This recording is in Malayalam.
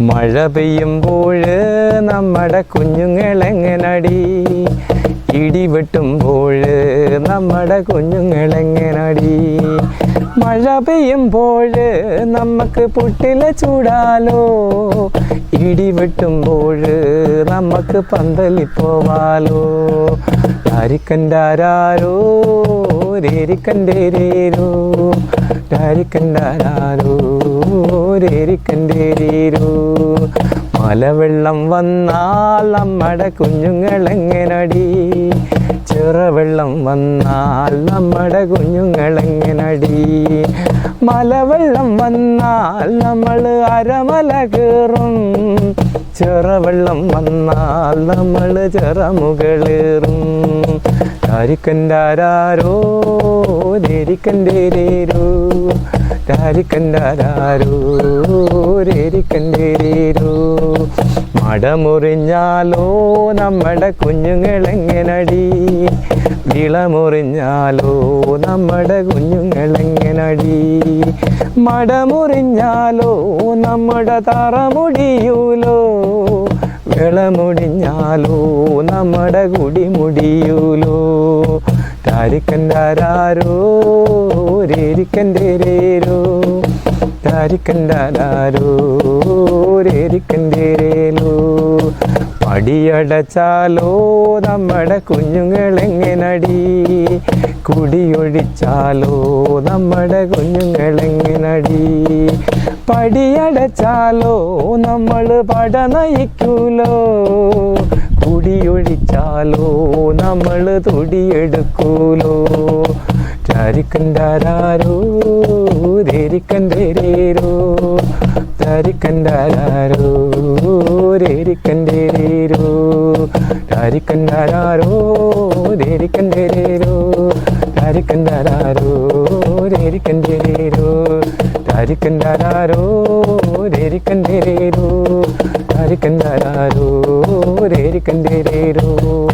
മഴ പെയ്യുമ്പോൾ നമ്മുടെ കുഞ്ഞുങ്ങളെങ്ങനടി ഇടി വെട്ടുമ്പോൾ നമ്മുടെ കുഞ്ഞുങ്ങളെങ്ങനടി മഴ പെയ്യുമ്പോൾ നമുക്ക് പുട്ടില ചൂടാലോ? ഇടി വെട്ടുമ്പോൾ നമുക്ക് പന്തലി പോവാലോ? ആരിക്കണ്ടാരോ രേരിക്കണ്ടേരേരോ രാരിക്കണ്ടാരോ രേരിക്കണ്ടേരേരോ മലവെള്ളം വന്നാൽ നമ്മുടെ കുഞ്ഞുങ്ങളെങ്ങനടി? ചെറുവെള്ളം വന്നാൽ നമ്മുടെ കുഞ്ഞുങ്ങളെങ്ങനടി? മലവെള്ളം വന്നാൽ നമ്മൾ അരമല കയറും. ചെറുവെള്ളം വന്നാൽ നമ്മൾ ചെറമുകളേറും. താരിക്കന്റാരോ രേരിക്കണ്ടേരേരോ താരിക്കന്റാരോ രേരിക്കണ്ടേരേരോ മടമുറിഞ്ഞാലോ നമ്മുടെ കുഞ്ഞുങ്ങളെങ്ങനടി? വിളമുറിഞ്ഞാലോ നമ്മുടെ കുഞ്ഞുങ്ങളെങ്ങനടി? മടമുറിഞ്ഞാലോ നമ്മുടെ തറമുടിയൂലോ? വിളമുടിഞ്ഞാലോ നമ്മുടെ കുടിമുടിയൂലോ? താരിക്കണ്ടാരോ താരിക്കന്റാരോ താരിക്കണ്ടാരോ രേരിക്കണ്ടേരേലോ പടിയടച്ചാലോ? നമ്മുടെ കുഞ്ഞുങ്ങളെങ്ങനടി? കുടിയൊഴിച്ചാലോ? നമ്മുടെ കുഞ്ഞുങ്ങളെങ്ങനടി? പടിയടച്ചാലോ? നമ്മൾ പട നയിക്കൂലോ? കുടിയൊഴിച്ചാലോ? നമ്മൾ തുടിയെടുക്കൂലോ? ചാരിക്കണ്ടാരോ രേരിക്കണ്ടേരേരോ? ചാരിക്കണ്ടാരോ രേരിക്കണ്ടേരേരോ? ചാരിക്കണ്ടാരോ രേരിക്കണ്ടേരേരോ? ചാരിക്കണ്ടാരോ രേരിക്കണ്ടേരേരോ? ചാരിക്കണ്ടാരോ രേരിക്കണ്ടേരേരോ? ചാരിക്കണ്ടാരോ രേരിക്കണ്ടേരേരോ?